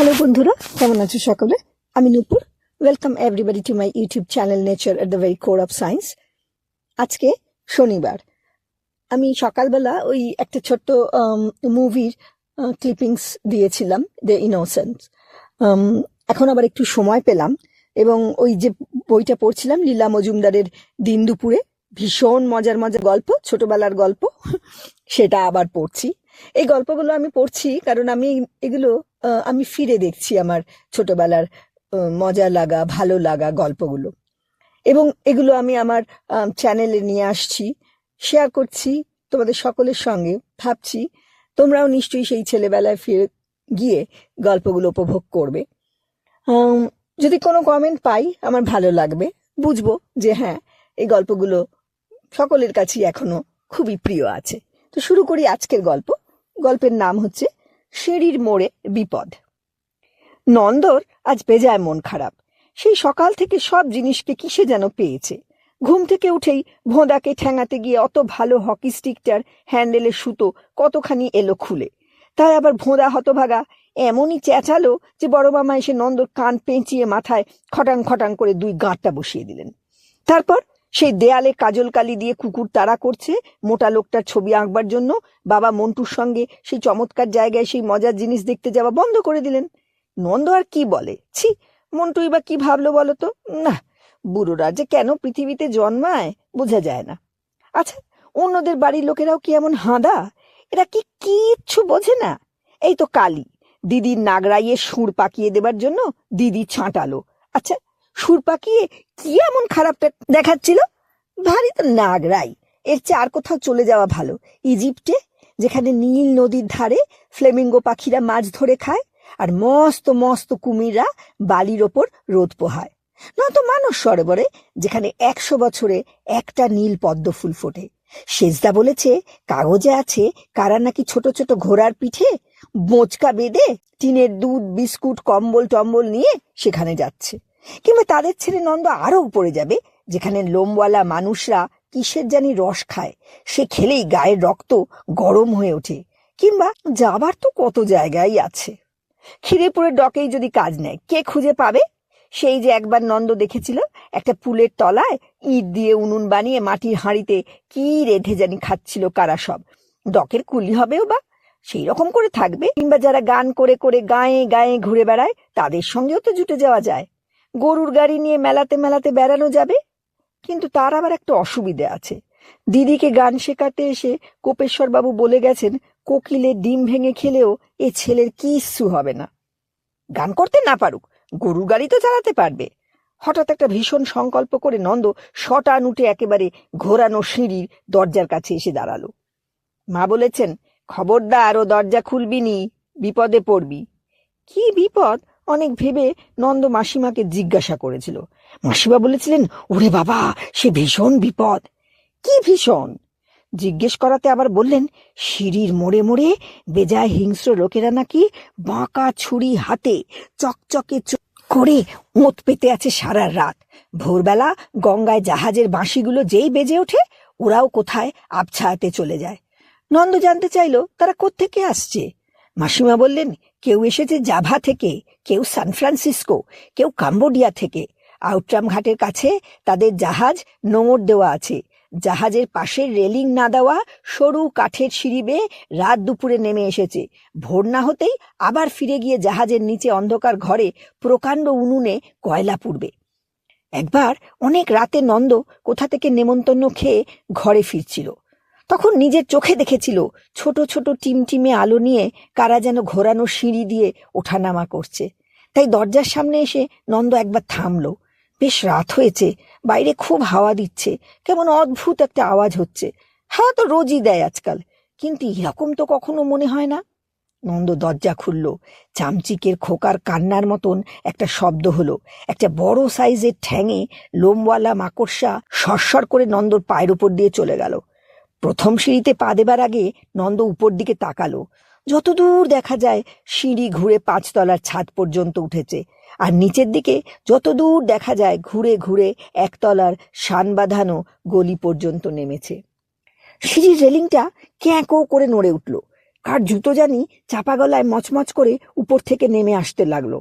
Hello বন্ধুরা, কেমন আছো সকলে? আমি Nupur. Welcome everybody to my YouTube channel nature at the very core of science আজকে শনিবার। আমি সকালবেলা ওই একটা ছোট্ট মুভির ক্লিপিংস দিয়েছিলাম দ্য ইনোসেন্স এখন আবার একটু সময় পেলাম এবং ওই যে বইটা পড়ছিলাম, লীলা মজুমদারের দিন দুপুরে, ভীষণ মজার মজার গল্প, ছোটবেলার গল্প, সেটা আবার পড়ছি। এই গল্পগুলো আমি পড়ছি কারণ আমি এগুলো আমি ফিরে দেখছি আমার ছোটবেলার মজা লাগা, ভালো লাগা গল্পগুলো। এবং এগুলো আমি আমার চ্যানেলে নিয়ে আসছি, শেয়ার করছি তোমাদের সকলের সঙ্গে, ভাবছি তোমরাও নিশ্চয়ই সেই ছেলেবেলায় ফিরে গিয়ে গল্পগুলো উপভোগ করবে। যদি কোনো কমেন্ট পাই, আমার ভালো লাগবে, বুঝব যে হ্যাঁ এই গল্পগুলো সকলের কাছেই এখনও খুবই প্রিয় আছে। তো শুরু করি আজকের গল্প। গল্পের নাম হচ্ছে সিঁড়ির মোড়ে বিপদ। নন্দর আজ বেজায় মন খারাপ। সেই সকাল থেকে সব জিনিসকে কিসে যেন পেয়েছে? ঘুম থেকে উঠেই ভোঁদাকে ঠেঙাতে গিয়ে অত ভালো হকি স্টিকটার হ্যান্ডেলের সুতো কতখানি এলো খুলে? তাই আবার ভোঁদা হতভাগা এমনই চেঁচালো যে বড় মামা এসে নন্দর কান পেঁচিয়ে মাথায় খটাং খটাং করে দুই গাঁটটা বসিয়ে দিলেন। তারপর সেই দেয়ালে কাজল কালি দিয়ে কুকুর তাড়া করছে। মোটা লোকটার ছবি আঁকবার জন্য বাবা মন্টুর সঙ্গে সেই চমৎকার জায়গায় সেই মজার জিনিস দেখতে যাওয়া বন্ধ করে দিলেন। নন্দ আর কি বলে? ছি, মন্টুই বা কি ভাবলো বলো তো? না বুড়োরা যে কেন পৃথিবীতে জন্মায় বোঝা যায় না। আচ্ছা অন্যদের বাড়ির লোকেরাও কি এমন হাঁদা? এরা কি কিচ্ছু বোঝে না। এই তো কালী, দিদির নাগরাইয়ে সুর পাকিয়ে দেবার জন্য দিদি ছাঁটালো। আচ্ছা সুর পাকিয়ে কি এমন খারাপটা দেখাচ্ছিল? ভারী তো নাগরাই এর চেয়ে আর কোথাও চলে যাওয়া ভালো। ইজিপ্টে, যেখানে নীল নদীর ধারে ফ্লেমিঙ্গো পাখিরা মাছ ধরে খায়, আর মস্ত মস্ত কুমিররা বালির ওপর রোদ পোহায়। নয়তো মানস সরোবরে, যেখানে একশো বছরে একটা নীল পদ্ম ফুল ফোটে। সেজদা বলেছে, কাগজে আছে কারা নাকি ছোট ছোট ঘোড়ার পিঠে বোঁচকা বেঁধে টিনের দুধ, বিস্কুট, কম্বল, টম্বল নিয়ে সেখানে যাচ্ছে। কিংবা তাদের ছেড়ে নন্দ আরও উপরে যাবে, যেখানে লোমওয়ালা মানুষরা কিসের জানি রস খায়, সে খেলেই গায়ের রক্ত গরম হয়ে ওঠে, কিংবা যাবার তো কত জায়গায় আছে। খিরেপুরের ডকেই যদি কাজ নেয়, কে খুঁজে পাবে? সেই যে একবার নন্দ দেখেছিল, একটা পুলের তলায় ইট দিয়ে উনুন বানিয়ে মাটির হাঁড়িতে কি রেধে জানি খাচ্ছিল কারা সব। ডকের কুলি হবেও বা সেই রকম করে থাকবে, কিংবা যারা গান করে করে গায়ে গায়ে ঘুরে বেড়ায়, তাদের সঙ্গেও তো জুটে যাওয়া যায়। গরুর গাড়ি নিয়ে মেলাতে মেলাতে বেড়ানো যাবে? কিন্তু তার আবার একটা অসুবিধে আছে। দিদিকে গান শেখাতে এসে কোপেশ্বর বাবু বলে গেছেন, কোকিলে ডিম ভেঙে খেলেও এ ছেলের কিচ্ছু হবে না। গান করতে না পারুক, গরুর গাড়ি তো চালাতে পারবে। হঠাৎ একটা ভীষণ সংকল্প করে নন্দ শটান উঠে একেবারে ঘোরানো সিঁড়ির দরজার কাছে এসে দাঁড়াল। মা বলেছেন, খবরদার ও দরজা খুলবি নি, বিপদে পড়বি। কি বিপদ? অনেক ভেবে নন্দ মাসিমাকে জিজ্ঞাসা করেছিল। মাসিমা বলেছিলেন, ওরে বাবা, সে ভীষণ বিপদ। কি ভীষণ? জিজ্ঞেস করাতে আবার বললেন, সিঁড়ির মোড়ে মোড়ে বেজায় হিংস্র লোকেরা নাকি বাঁকা ছুরি হাতে চকচকে করে ওঁত পেতে আছে সারা রাত। ভোরবেলা গঙ্গায় জাহাজের বাঁশিগুলো যেই বেজে ওঠে, ওরাও কোথায় আবছাতে চলে যায়। নন্দ জানতে চাইলো, তারা কোত্থেকে আসছে? মাসিমা বললেন কেউ এসেছে জাভা থেকে, কেউ সান ফ্রান্সিসকো, কেউ কাম্বোডিয়া থেকে। আউটরাম ঘাটের কাছে তাদের জাহাজ নোঙর দেওয়া আছে। জাহাজের পাশের রেলিং না দেওয়া সরু কাঠের সিঁড়ি বেয়ে রাত দুপুরে নেমে এসেছে। ভোর না হতেই আবার ফিরে গিয়ে জাহাজের নিচে অন্ধকার ঘরে প্রকাণ্ড উনুনে কয়লা পুড়বে। একবার অনেক রাতে নন্দ কোথা থেকে নেমন্তন্ন খেয়ে ঘরে ফিরছিল। তখন নিজের চোখে দেখেছিল ছোট ছোট টিমটিমে আলো নিয়ে কারা যেন ঘোরানো সিঁড়ি দিয়ে ওঠানামা করছে। তাই দরজার সামনে এসে নন্দ একবার থামলো। বেশ রাত হয়েছে, বাইরে খুব হাওয়া দিচ্ছে, কেমন অদ্ভুত একটা আওয়াজ হচ্ছে। হাওয়া তো রোজই দেয় আজকাল, কিন্তু এরকম তো কখনো মনে হয় না। নন্দ দরজা খুলল, চামচিকের খোকার কান্নার মতন একটা শব্দ হলো, একটা বড় সাইজের ঠ্যাঙে লোমওয়ালা মাকড়সা সরসর করে নন্দর পায়ের উপর দিয়ে চলে গেল। প্রথম সিঁড়িতে পা দেবার আগে নন্দ উপর দিকে তাকালো। যতদূর দেখা যায়, সিঁড়ি ঘুরে পাঁচতলার ছাদ পর্যন্ত উঠেছে। আর নিচের দিকে যতদূর দেখা যায়, ঘুরে ঘুরে একতলার শান বাঁধানো গলি পর্যন্ত নেমেছে। সিঁড়ির রেলিংটা ক্যাঁকো করে নড়ে উঠল। কার জুতো জানি চাপা গলায় মচমচ করে উপর থেকে নেমে আসতে লাগল।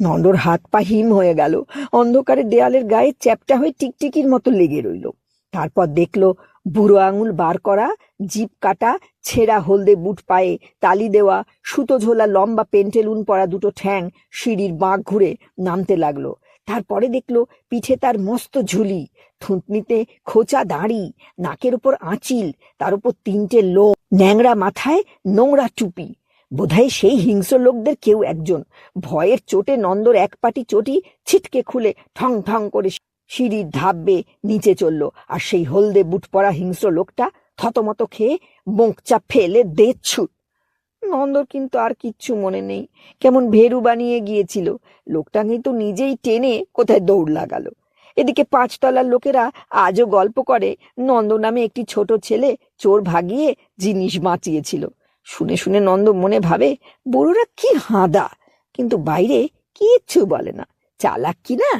নন্দর হাত পা হিম হয়ে গেল। অন্ধকারে দেয়ালের গায়ে চ্যাপটা হয়ে টিকটিকির মতো লেগে রইল। তারপর দেখল বুড়ো আঙুল বার করা জিপ কাটা, ছেঁড়া হলদে বুট পায়ে তালি দেওয়া, সুতো ঝোলা লম্বা পেন্টেলুন পরা দুটো ঠ্যাং সিঁড়ির বাঁক ঘুরে নামতে লাগল। তারপরে দেখল পিঠে তার মস্ত ঝুলি, থুতনিতে খোঁচা দাঁড়ি, নাকের উপর আঁচিল, তার উপর তিনটে লোক ন্যাংরা মাথায় নোংরা টুপি। বোধহয় সেই হিংস্র লোকদের কেউ একজন। ভয়ের চোটে নন্দর এক পাটি চটি ছিটকে খুলে ঠং ঠং করে সিঁড়ির ধাপ বেয়ে নিচে চলল, আর সেই হলদে বুট পরা হিংস্র লোকটা থতমত খেয়ে বোঁকচা ফেলে দেচ্ছু। নন্দর কিন্তু আর কিচ্ছু মনে নেই, কেমন ভেরু বানিয়ে গিয়েছিল। লোকটা কিন্তু নিজেই টেনে কোথায় দৌড় লাগালো। এদিকে পাঁচতলার লোকেরা আজও গল্প করে, নন্দ নামে একটি ছোট ছেলে চোর ভাগিয়ে জিনিস বাঁচিয়েছিল। শুনে শুনে নন্দ মনে ভাবে, বুড়োরা কি হাঁদা? কিন্তু বাইরে কিচ্ছু বলে না। চালাক কি না?